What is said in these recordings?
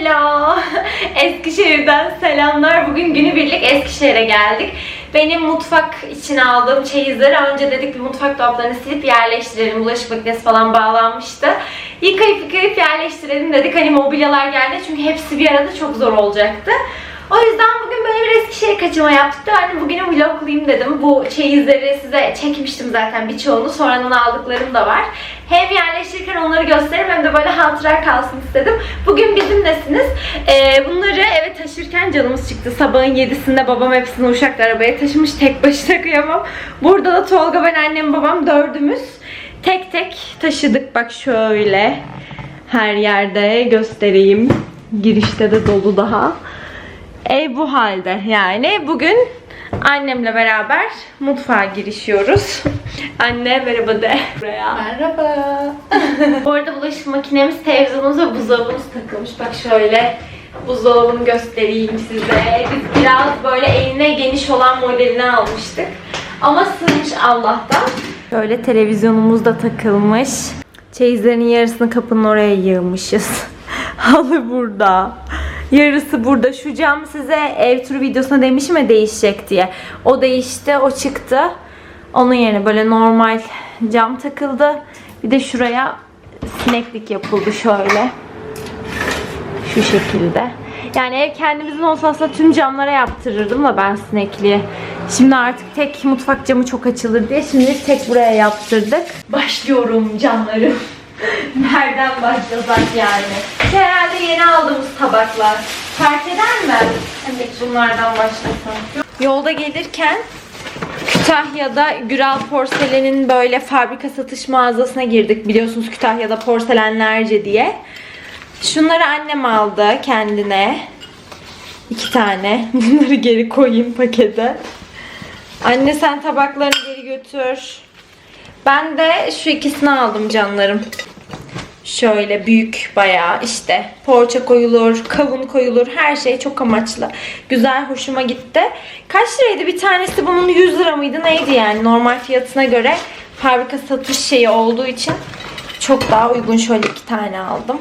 Hello. Eskişehir'den selamlar. Bugün günübirlik Eskişehir'e geldik. Benim mutfak için aldığım çeyizleri önce dedik bir mutfak dolaplarını silip yerleştirelim. Bulaşık makinesi falan bağlanmıştı. Yıkayıp yıkayıp yerleştirelim dedik. Hani mobilyalar geldi çünkü hepsi bir arada çok zor olacaktı. O yüzden bugün böyle bir Eskişehir kaçama yaptık. da Hani bugünü vloglayayım dedim. Bu çeyizleri size çekmiştim zaten birçoğunu. Sonradan aldıklarım da var. Hem yerleştirirken onları gösteririm hem de böyle hatıra kalsın istedim. Bugün bizimlesiniz. Ee, bunları eve taşırken canımız çıktı. Sabahın 7'sinde babam hepsini uşakla arabaya taşımış. Tek başına kıyamam. Burada da Tolga, ben, annem, babam dördümüz tek tek taşıdık. Bak şöyle her yerde göstereyim. Girişte de dolu daha. Ev bu halde yani. Bugün annemle beraber mutfağa girişiyoruz. Anne merhaba de buraya. Merhaba. Bu arada bulaşık makinemiz, televizyonumuz ve buzdolabımız takılmış. Bak şöyle buzdolabını göstereyim size. Biz biraz böyle eline geniş olan modelini almıştık. Ama sığmış Allah'tan. Böyle televizyonumuz da takılmış. Çeyizlerin yarısını kapının oraya yığmışız. Halı burada. Yarısı burada. Şu cam size ev turu videosuna demişim ya değişecek diye. O değişti, o çıktı. Onun yerine böyle normal cam takıldı. Bir de şuraya sineklik yapıldı şöyle. Şu şekilde. Yani ev kendimizin olsa aslında tüm camlara yaptırırdım da ben sinekliği. Şimdi artık tek mutfak camı çok açılır diye şimdi tek buraya yaptırdık. Başlıyorum camlarım. Nereden başlasak yani? Herhalde yeni aldığımız tabaklar. Fark eder mi? Evet bunlardan başlasam. Yolda gelirken Kütahya'da Güral Porselen'in böyle fabrika satış mağazasına girdik. Biliyorsunuz Kütahya'da porselenlerce diye. Şunları annem aldı kendine. İki tane. Bunları geri koyayım pakete. Anne sen tabaklarını geri götür. Ben de şu ikisini aldım canlarım. Şöyle büyük bayağı işte poğaça koyulur, kavun koyulur her şey çok amaçlı. Güzel hoşuma gitti. Kaç liraydı bir tanesi bunun 100 lira mıydı neydi yani normal fiyatına göre fabrika satış şeyi olduğu için çok daha uygun şöyle iki tane aldım.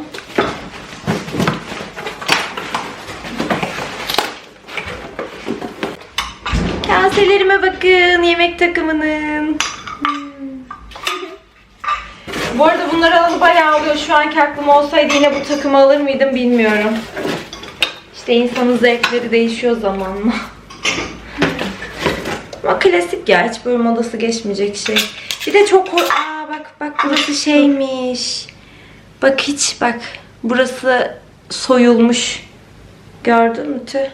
Kaselerime bakın yemek takımının. Bu arada bunları alalı bayağı oluyor. Şu anki aklım olsaydı yine bu takımı alır mıydım bilmiyorum. İşte insanın zevkleri değişiyor zamanla. Ama klasik ya. Hiç böyle modası geçmeyecek şey. Bir de çok... Aa bak bak burası şeymiş. Bak hiç bak. Burası soyulmuş. Gördün mü tüh?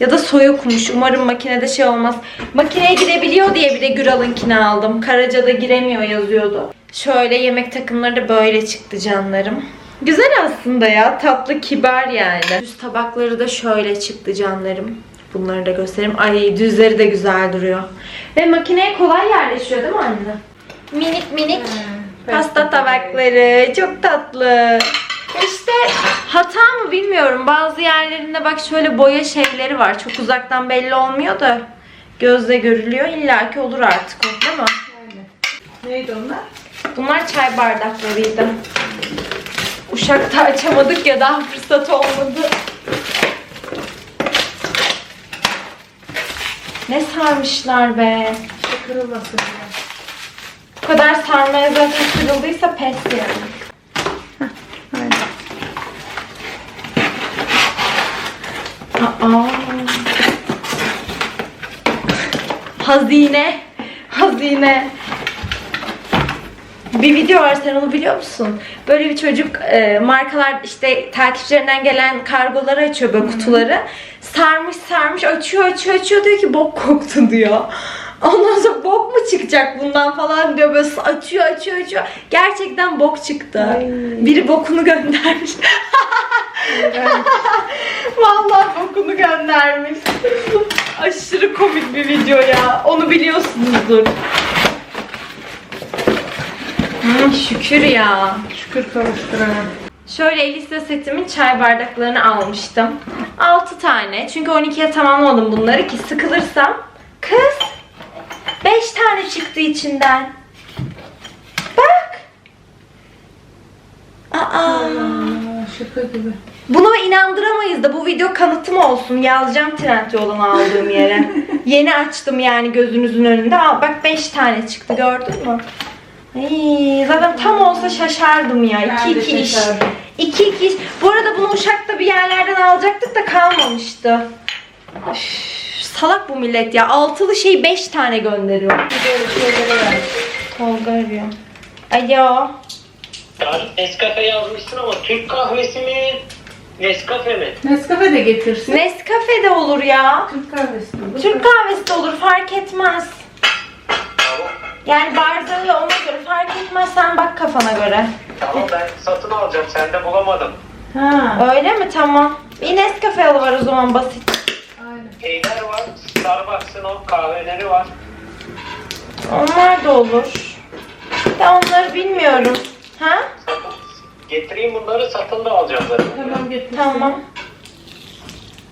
Ya da soyukmuş. Umarım makinede şey olmaz. Makineye girebiliyor diye bir de Güral'ınkini aldım. Karaca'da giremiyor yazıyordu. Şöyle yemek takımları da böyle çıktı canlarım. Güzel aslında ya. Tatlı, kibar yani. Düz tabakları da şöyle çıktı canlarım. Bunları da göstereyim. Ay düzleri de güzel duruyor. Ve makineye kolay yerleşiyor değil mi anne? Minik minik pasta tabakları. Çok tatlı. İşte hata mı bilmiyorum. Bazı yerlerinde bak şöyle boya şeyleri var. Çok uzaktan belli olmuyor da gözle görülüyor. İlla ki olur artık o değil mi? Neydi onlar? Bunlar çay bardaklarıydı. Uşakta açamadık ya daha fırsat olmadı. Ne sarmışlar be. İşte kırılmasın. Bu kadar sarmaya zaten kırıldıysa pes yani. Aa. Hazine. Hazine. Bir video var sen onu biliyor musun? Böyle bir çocuk e, markalar işte takipçilerinden gelen kargoları açıyor böyle kutuları. Sarmış sarmış açıyor açıyor açıyor diyor ki bok koktu diyor. Ondan sonra bok mu çıkacak bundan falan diyor böyle açıyor açıyor açıyor. Gerçekten bok çıktı. Ay. Biri bokunu göndermiş. Vallahi bokunu göndermiş. Aşırı komik bir video ya. Onu biliyorsunuzdur. Hmm, şükür ya. Şükür kavuşturana. Şöyle Elisa setimin çay bardaklarını almıştım. 6 tane. Çünkü 12'ye tamamladım bunları ki sıkılırsam. Kız! 5 tane çıktı içinden. Bak! Aa! Şaka gibi. Buna inandıramayız da bu video kanıtım olsun. Yazacağım Trendyol'dan aldığım yere. Yeni açtım yani gözünüzün önünde. Aa, bak 5 tane çıktı gördün mü? Ay, zaten tam olsa şaşardım ya. Ben 2 de 2 iş. şaşardım. 2 2 iş. Bu arada bunu Uşak'ta bir yerlerden alacaktık da kalmamıştı. Üf, salak bu millet ya. Altılı şey 5 tane gönderiyor. Şeylere. Tolga arıyor. Alo. Yani Nescafe yazmışsın ama Türk kahvesi mi? Nescafe mi? Nescafe de getirsin. Nescafe de olur ya. Türk kahvesi de olur. Türk kahvesi de olur fark etmez. Yani bardağı ona göre fark etmez sen bak kafana göre. Tamam ben satın alacağım. Sende bulamadım. Ha. Öyle mi? Tamam. Bir Nescafe alıver o zaman basit. Aynen. Şeyler var. Starbucks'ın o kahveleri var. Onlar da olur. De onları bilmiyorum. Ha? Getireyim bunları satın da alacağım zaten. Tamam getirsin. Tamam.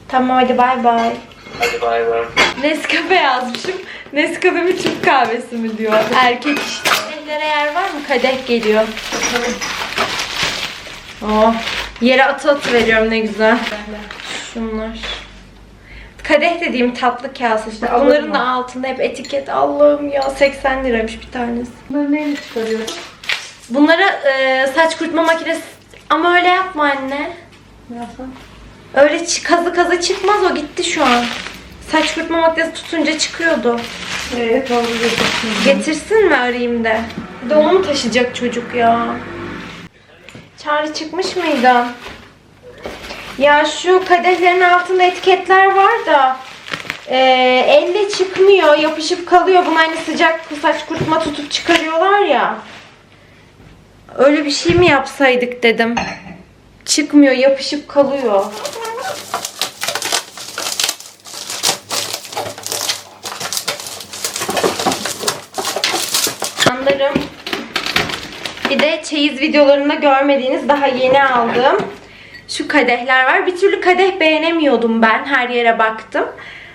Tamam hadi bay bay. Hadi bay bay. Nescafe yazmışım. Nescafe mi Türk kahvesi mi diyor. Erkek işte. Kadehlere yer var mı? Kadeh geliyor. Oh. Yere atı atı veriyorum ne güzel. Şunlar. Kadeh dediğim tatlı kase işte. Bunların da altında hep etiket. Allah'ım ya 80 liraymış bir tanesi. Bunları neyle çıkarıyorsun? Bunları e, saç kurutma makinesi... Ama öyle yapma anne. Ne yapsam? Öyle kazı kazı çıkmaz o gitti şu an. Saç kurutma makinesi tutunca çıkıyordu. Ee, Tolga getirsin. Getirsin mi arayayım da? Bir de onu mu taşıyacak çocuk ya? Çağrı çıkmış mıydı? Ya şu kadehlerin altında etiketler var da e, elle çıkmıyor, yapışıp kalıyor. Bunu hani sıcak saç kurutma tutup çıkarıyorlar ya. Öyle bir şey mi yapsaydık dedim. Çıkmıyor, yapışıp kalıyor. Anlarım. Bir de çeyiz videolarında görmediğiniz daha yeni aldığım şu kadehler var. Bir türlü kadeh beğenemiyordum ben. Her yere baktım.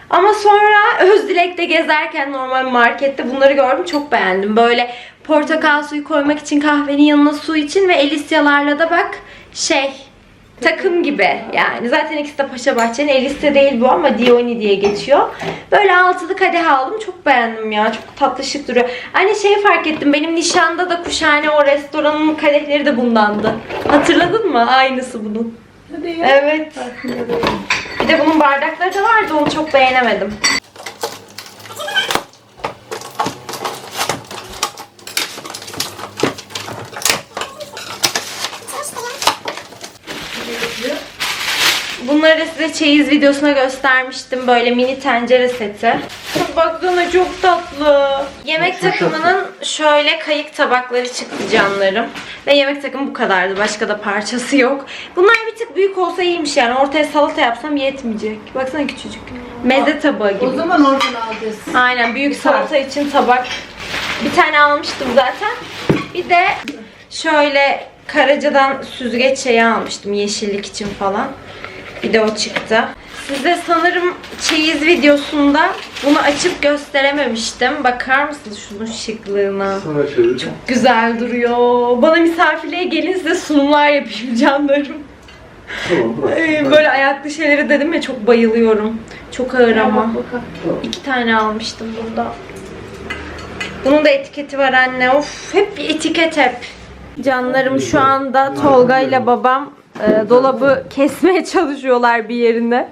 Ama sonra Özdilek'te gezerken normal markette bunları gördüm. Çok beğendim. Böyle portakal suyu koymak için kahvenin yanına su için ve Elisyalarla da bak şey takım gibi yani. Zaten ikisi de Paşa Bahçe'nin. Elisya değil bu ama Dioni diye geçiyor. Böyle altılı kadeh aldım. Çok beğendim ya. Çok tatlı şık duruyor. Aynı şeyi fark ettim. Benim nişanda da kuşhane o restoranın kadehleri de bundandı. Hatırladın mı? Aynısı bunun. Hadi ya. Evet. Bir de bunun bardakları da vardı. Onu çok beğenemedim. Bunları da size çeyiz videosuna göstermiştim. Böyle mini tencere seti. Baksana çok tatlı. Yemek takımının şöyle kayık tabakları çıktı canlarım. Ve yemek takımı bu kadardı. Başka da parçası yok. Bunlar bir tık büyük olsa iyiymiş yani. Ortaya salata yapsam yetmeyecek. Baksana küçücük. Meze tabağı gibi. O zaman oradan alacağız. Aynen büyük salata için tabak. Bir tane almıştım zaten. Bir de şöyle Karaca'dan süzgeç şeyi almıştım yeşillik için falan. Bir de o çıktı. Size sanırım çeyiz videosunda bunu açıp gösterememiştim. Bakar mısınız şunun şıklığına? Sana çevireceğim. Güzel duruyor. Bana misafirliğe gelin size sunumlar yapayım canlarım. Tamam bırak. Ee, Böyle ayaklı şeyleri dedim ya çok bayılıyorum. Çok ağır ama. İki tane almıştım burada. Bunun da etiketi var anne. Of hep bir etiket hep. Canlarım şu anda Tolga ile babam e, dolabı kesmeye çalışıyorlar bir yerine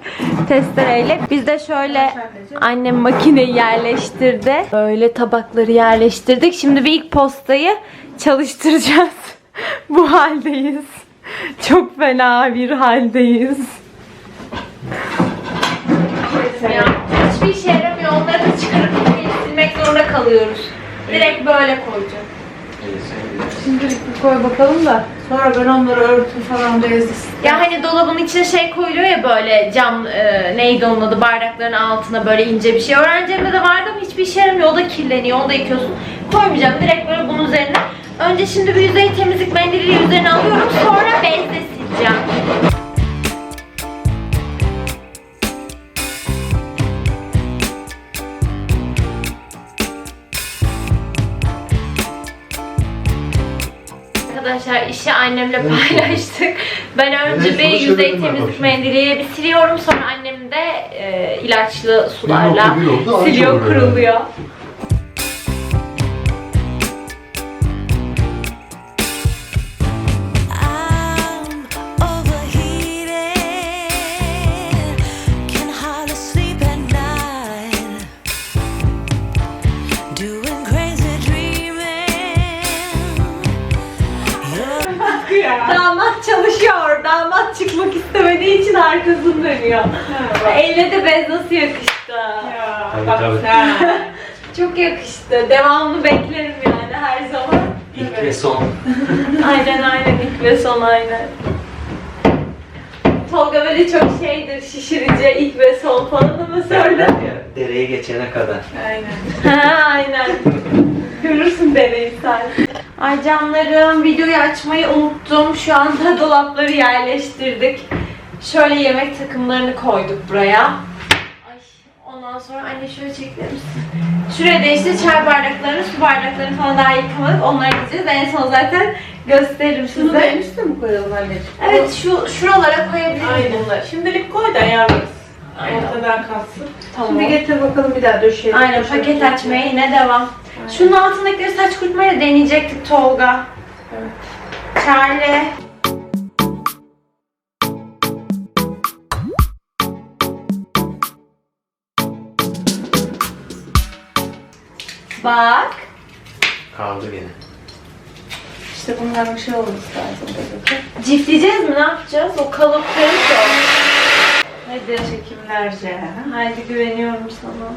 testereyle. Biz de şöyle annem makineyi yerleştirdi. Böyle tabakları yerleştirdik. Şimdi bir ilk postayı çalıştıracağız. Bu haldeyiz. Çok fena bir haldeyiz. Hiçbir işe yaramıyor. Onları da çıkarıp silmek zorunda kalıyoruz. Direkt böyle koyacağım. Şimdilik bir koy bakalım da sonra ben onları örtü falan bezdirsin. Ya hani dolabın içine şey koyuluyor ya böyle cam e, neydi onun adı bardakların altına böyle ince bir şey. Öğrenci evinde de vardı ama hiçbir işe yaramıyor. O da kirleniyor. Onu da yıkıyorsun. Koymayacağım. Direkt böyle bunun üzerine. Önce şimdi bir yüzey temizlik mendiliyle üzerine alıyorum. Sonra bezle sileceğim. Arkadaşlar işi annemle paylaştık. Ben önce bir yüzey temizlik mendiliyle bir siliyorum. Sonra annem de e, ilaçlı sularla 1.1 oldu, anca siliyor, kuruluyor. Çıkmak istemediği için arkasını dönüyor. Eline de bez nasıl yakıştı. Ya Tabii, bak tabii. sen. Çok yakıştı. Devamını beklerim yani her zaman. İlk ve son. Aynen aynen ilk ve son aynen. Tolga böyle çok şeydir şişirici ilk ve son falan ama söyle. ya dereye geçene kadar. Aynen. ha aynen. Görürsün deneyi sen. Ay canlarım videoyu açmayı unuttum. Şu anda dolapları yerleştirdik. Şöyle yemek takımlarını koyduk buraya. Ay, ondan sonra anne şöyle çekilir misin? Şuraya da işte çay bardaklarını, su bardaklarını falan daha yıkamadık. Onları gideceğiz. En son zaten gösteririm Şunu da size. en üstte mi koyalım anneciğim? Evet şu şuralara koyabiliriz bunları. Şimdilik koy da ayarlarız. Aynen. Ortadan kalsın. Tamam. Şimdi getir bakalım bir daha döşeyelim. Aynen Döşeyelim. paket açmaya yine devam. Şunun altındakileri saç kurutmayı da deneyecektik Tolga. Evet. Charlie. Bak. Kaldı gene. İşte bunların şey olması lazım. Cifleyeceğiz mi? Ne yapacağız? O kalıpları çok. Hadi çekimlerce. Haydi güveniyorum sana.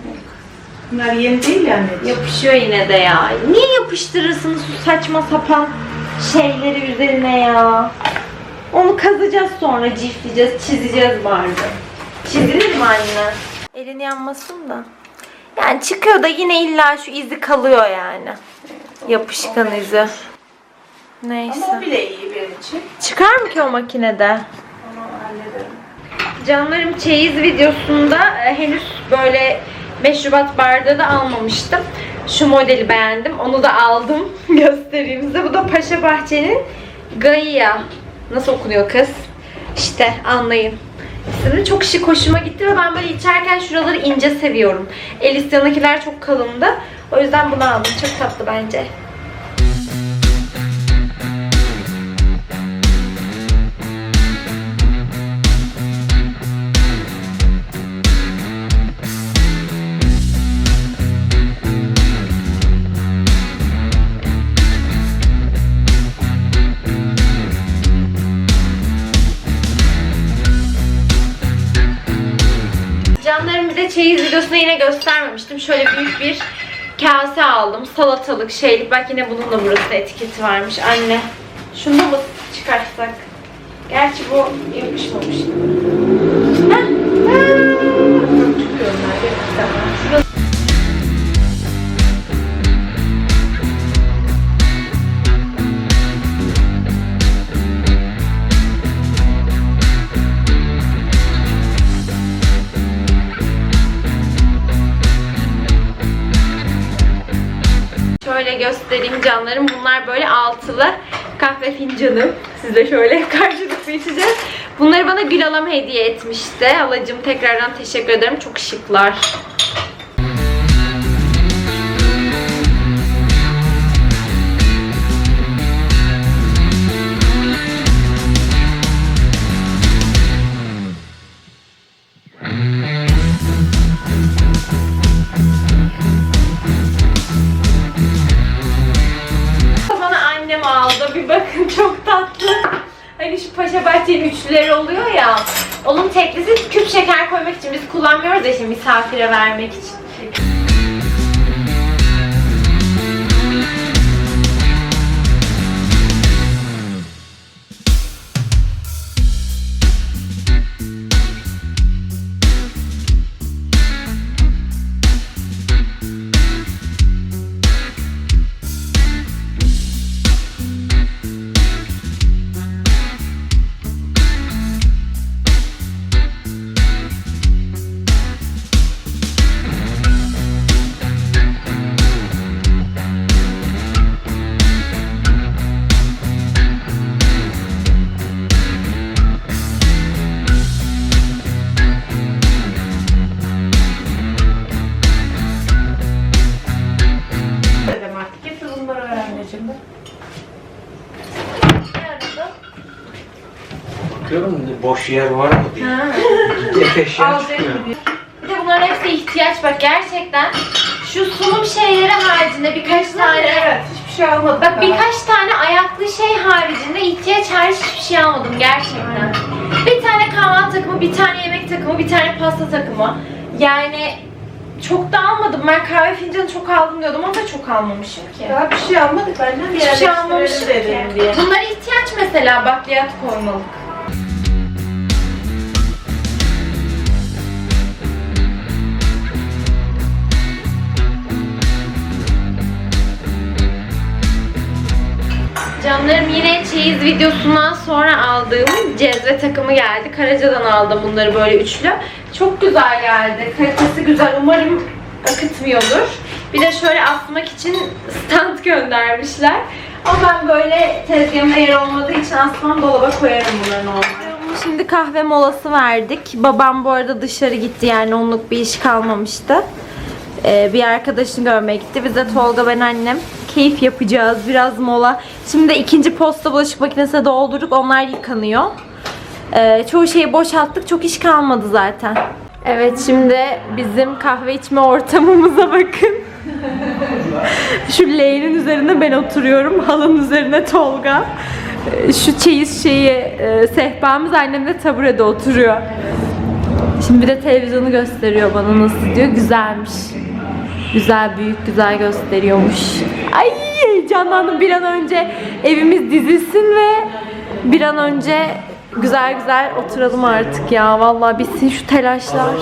Bunlar yeni değil yani. Yapışıyor yine de ya. Niye yapıştırırsınız şu saçma sapan şeyleri üzerine ya? Onu kazacağız sonra cifleyeceğiz, çizeceğiz bari. Çizilir mi anne? Elin yanmasın da. Yani çıkıyor da yine illa şu izi kalıyor yani. Yapışkan izi. Neyse. Ama o bile iyi benim için. Çıkar mı ki o makinede? Onu hallederim. Canlarım çeyiz videosunda e, henüz böyle meşrubat bardağı da almamıştım. Şu modeli beğendim. Onu da aldım. Göstereyim size. Bu da Paşa Bahçe'nin Gaia. Nasıl okunuyor kız? İşte anlayın. İsmi çok şık hoşuma gitti ve ben böyle içerken şuraları ince seviyorum. Elysian'dakiler çok kalındı. O yüzden bunu aldım. Çok tatlı bence. Yine göstermemiştim. Şöyle büyük bir kase aldım. Salatalık, şeylik. Bak yine bunun da burası etiketi varmış. Anne. Şunu da mı çıkarsak? Gerçi bu yapışmamış. Heh. Çıkıyor göstereyim canlarım. Bunlar böyle altılı kahve fincanım. Size şöyle karşılıklı içeceğiz. Bunları bana Gül Alam hediye etmişti. Halacığım tekrardan teşekkür ederim. Çok şıklar. Koymak için. Biz kullanmıyoruz ya şimdi misafire vermek için. Boş yer var mı diye. Ek eşya Alacak çıkıyor. diye. Bir de bunların hepsi ihtiyaç bak gerçekten. Şu sunum şeyleri haricinde birkaç tane Evet, hiçbir şey almadık. Bak daha. birkaç tane ayaklı şey haricinde ihtiyaç hariç hiçbir şey almadım gerçekten. Bir tane kahvaltı takımı, bir tane yemek takımı, bir tane pasta takımı. Yani çok da almadım. Ben kahve fincanı çok aldım diyordum ama çok almamışım ki. Daha bir şey almadık benden. Hiçbir şey almamışım dedim ki. diye. Bunlar ihtiyaç mesela bakliyat koymalık. Canlarım yine çeyiz videosundan sonra aldığım cezve takımı geldi. Karaca'dan aldım bunları böyle üçlü. Çok güzel geldi. Kalitesi güzel. Umarım akıtmıyordur. Bir de şöyle asmak için stand göndermişler. Ama ben böyle tezgahımda yer olmadığı için asmam dolaba koyarım bunları normalde. Şimdi kahve molası verdik. Babam bu arada dışarı gitti yani onluk bir iş kalmamıştı. Ee, bir arkadaşını görmeye gitti. Biz de Tolga ben annem keyif yapacağız. Biraz mola. Şimdi de ikinci posta bulaşık makinesine doldurduk. Onlar yıkanıyor. Ee, çoğu şeyi boşalttık. Çok iş kalmadı zaten. Evet şimdi bizim kahve içme ortamımıza bakın. Şu leğenin üzerinde ben oturuyorum. Halının üzerine Tolga. Ee, Şu çeyiz şeyi e, sehpamız annem de taburede oturuyor. Şimdi bir de televizyonu gösteriyor bana nasıl diyor. Güzelmiş. Güzel, büyük, güzel gösteriyormuş. Ay heyecanlandım. Bir an önce evimiz dizilsin ve bir an önce güzel güzel oturalım artık ya. Vallahi bitsin şu telaşlar.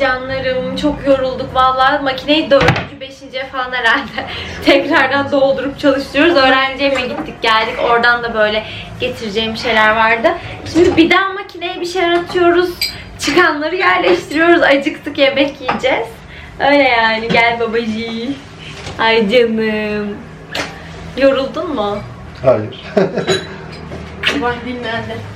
Canlarım çok yorulduk vallahi makineyi dördüncü, beşinciye falan herhalde tekrardan doldurup çalıştırıyoruz. Öğrenci evine gittik geldik oradan da böyle getireceğim şeyler vardı. Şimdi bir daha makineye bir şeyler atıyoruz. Çıkanları yerleştiriyoruz. Acıktık yemek yiyeceğiz. Öyle yani gel babacığım. Ay canım. Yoruldun mu? Hayır. Bak dinlendi.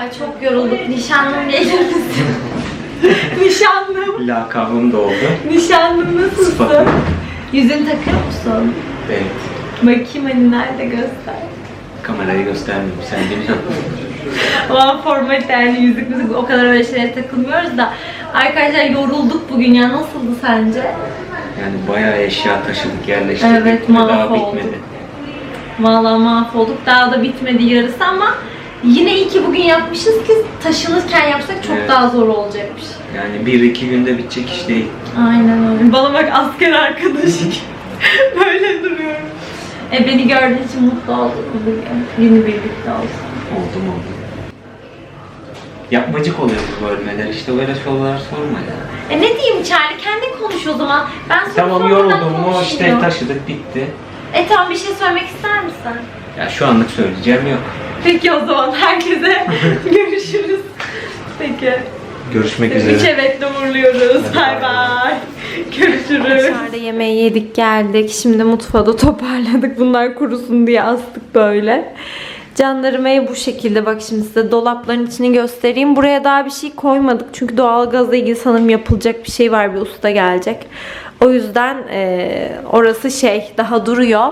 Ay çok yorulduk. Nişanlım gelir misin? Nişanlım. Lakabım da oldu. Nişanlım nasılsın? Sıfatım. Yüzün takıyor musun? Evet. Bakayım hani nerede göster. Kamerayı göstermeyeyim. Sen beni Ama formalite yani yüzük müzik o kadar öyle şeylere takılmıyoruz da Arkadaşlar yorulduk bugün ya. Nasıldı sence? Yani bayağı eşya taşıdık yerleştirdik. Evet, Ve Daha mahvolduk. bitmedi. Vallahi mahvolduk. Daha da bitmedi yarısı ama yine iyi ki bugün yapmışız ki taşınırken yapsak çok Evet. daha zor olacakmış. Yani bir iki günde bitecek iş değil. Aynen öyle. Bana bak asker arkadaşım. Böyle duruyorum. E beni gördüğün için mutlu oldum bugün. Yeni birlikte olsun. Oldum oldum. Yapmacık oluyor bu bölmeler. İşte böyle sorular sorma ya. E ne diyeyim Charlie? Kendin konuş o zaman. Ben soru Tamam sormadan yoruldum mu işte konuşmuyorum. taşıdık bitti. E tamam bir şey söylemek ister misin? Ya şu anlık söyleyeceğim yok. Peki o zaman herkese görüşürüz. Peki. Görüşmek Üç üzere. evetle uğurluyoruz. Bay bay. Görüşürüz. Dışarıda yemeği yedik geldik. Şimdi mutfağı da toparladık. Bunlar kurusun diye astık böyle. Canlarım ev bu şekilde. Bak şimdi size dolapların içini göstereyim. Buraya daha bir şey koymadık. Çünkü doğalgazla ilgili sanırım yapılacak bir şey var. Bir usta gelecek. O yüzden eee, orası şey daha duruyor.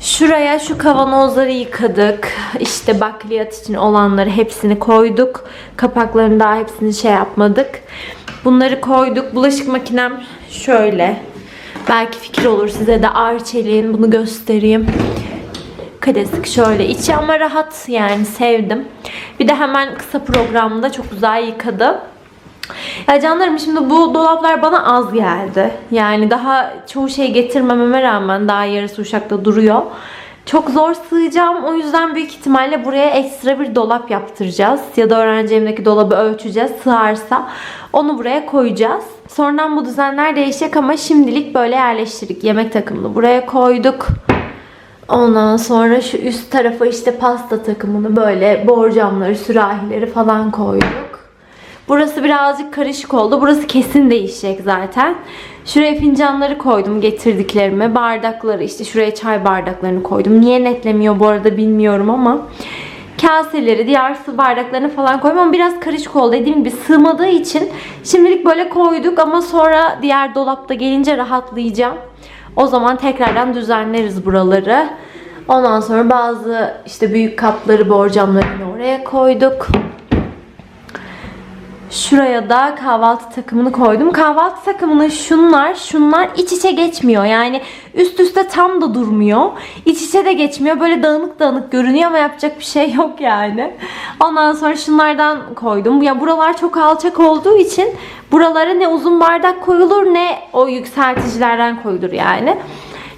Şuraya şu kavanozları yıkadık. İşte bakliyat için olanları hepsini koyduk. Kapaklarını daha hepsini şey yapmadık. Bunları koyduk. Bulaşık makinem şöyle. Belki fikir olur size de Arçelik'in bunu göstereyim. Klasik şöyle içi ama rahat yani sevdim. Bir de hemen kısa programda çok güzel yıkadı. Ya canlarım şimdi bu dolaplar bana az geldi. Yani daha çoğu şey getirmememe rağmen daha yarısı uşakta duruyor. Çok zor sığacağım. O yüzden büyük ihtimalle buraya ekstra bir dolap yaptıracağız. Ya da öğrenci evindeki dolabı ölçeceğiz. Sığarsa onu buraya koyacağız. Sonradan bu düzenler değişecek ama şimdilik böyle yerleştirdik. Yemek takımını buraya koyduk. Ondan sonra şu üst tarafa işte pasta takımını böyle borcamları, sürahileri falan koyduk. Burası birazcık karışık oldu. Burası kesin değişecek zaten. Şuraya fincanları koydum getirdiklerimi. Bardakları işte şuraya çay bardaklarını koydum. Niye netlemiyor bu arada bilmiyorum ama. Kaseleri, diğer su bardaklarını falan koydum ama biraz karışık oldu. Dediğim gibi sığmadığı için şimdilik böyle koyduk ama sonra diğer dolapta gelince rahatlayacağım. O zaman tekrardan düzenleriz buraları. Ondan sonra bazı işte büyük kapları, borcamlarını oraya koyduk. Şuraya da kahvaltı takımını koydum. Kahvaltı takımının şunlar, şunlar iç içe geçmiyor. Yani üst üste tam da durmuyor. İç içe de geçmiyor. Böyle dağınık dağınık görünüyor ama yapacak bir şey yok yani. Ondan sonra şunlardan koydum. Ya buralar çok alçak olduğu için buralara ne uzun bardak koyulur ne o yükselticilerden koyulur yani.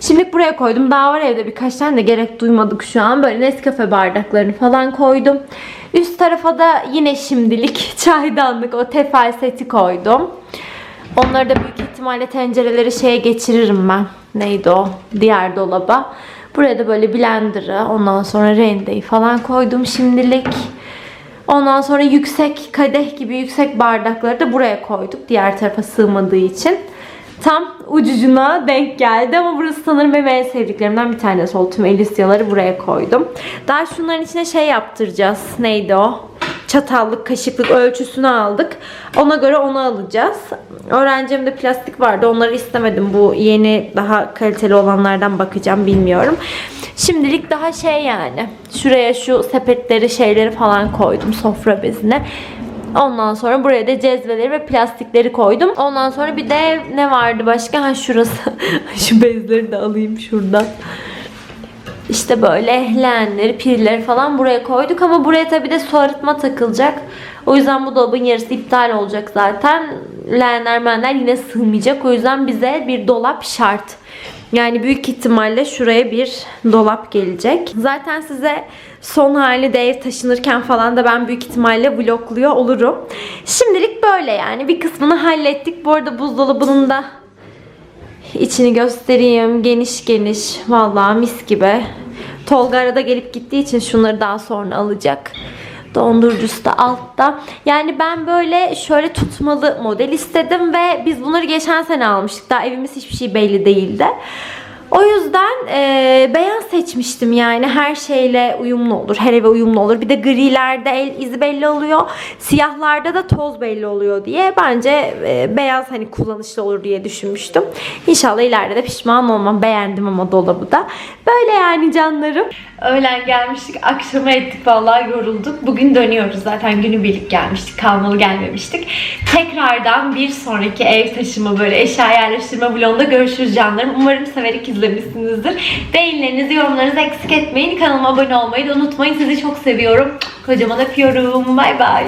Şimdilik buraya koydum. Daha var evde birkaç tane de gerek duymadık şu an. Böyle Nescafe bardaklarını falan koydum. Üst tarafa da yine şimdilik çaydanlık o tefal seti koydum. Onları da büyük ihtimalle tencereleri şeye geçiririm ben. Neydi o? Diğer dolaba. Buraya da böyle blender'ı, ondan sonra rendeyi falan koydum şimdilik. Ondan sonra yüksek kadeh gibi yüksek bardakları da buraya koyduk. Diğer tarafa sığmadığı için. Tam ucucuna denk geldi ama burası sanırım benim en sevdiklerimden bir tanesi oldu. Tüm Elisyaları buraya koydum. Daha şunların içine şey yaptıracağız. Neydi o? Çatallık, kaşıklık ölçüsünü aldık. Ona göre onu alacağız. Öğrencimde plastik vardı. Onları istemedim. Bu yeni daha kaliteli olanlardan bakacağım. Bilmiyorum. Şimdilik daha şey yani. Şuraya şu sepetleri şeyleri falan koydum. Sofra bezine. Ondan sonra buraya da cezveleri ve plastikleri koydum. Ondan sonra bir de ne vardı başka? Ha şurası. Şu bezleri de alayım şuradan. İşte böyle leğenleri, pilleri falan buraya koyduk ama buraya tabii de su arıtma takılacak. O yüzden bu dolabın yarısı iptal olacak zaten. Leğenler menler yine sığmayacak. O yüzden bize bir dolap şart. Yani büyük ihtimalle şuraya bir dolap gelecek. Zaten size son hali de ev taşınırken falan da ben büyük ihtimalle vlogluyor olurum. Şimdilik böyle yani bir kısmını hallettik. Bu arada buzdolabının da İçini göstereyim. Geniş geniş. Vallahi mis gibi. Tolga arada gelip gittiği için şunları daha sonra alacak. Dondurucusu da altta. Yani ben böyle şöyle tutmalı model istedim ve biz bunları geçen sene almıştık. Daha evimiz hiçbir şey belli değildi. O yüzden e, beyaz seçmiştim yani her şeyle uyumlu olur, her eve uyumlu olur. Bir de grilerde el izi belli oluyor, siyahlarda da toz belli oluyor diye bence e, beyaz hani kullanışlı olur diye düşünmüştüm. İnşallah ileride de pişman olmam. Beğendim ama dolabı da. Böyle yani canlarım. Öğlen gelmiştik, akşama ettik vallahi yorulduk. Bugün dönüyoruz zaten günübirlik gelmiştik, kalmalı gelmemiştik. Tekrardan bir sonraki ev taşıma böyle eşya yerleştirme vlogunda görüşürüz canlarım. Umarım severek izlemişsinizdir. Beğenilerinizi, yorumlarınızı eksik etmeyin. Kanalıma abone olmayı da unutmayın. Sizi çok seviyorum. Kocaman öpüyorum. Bay bay.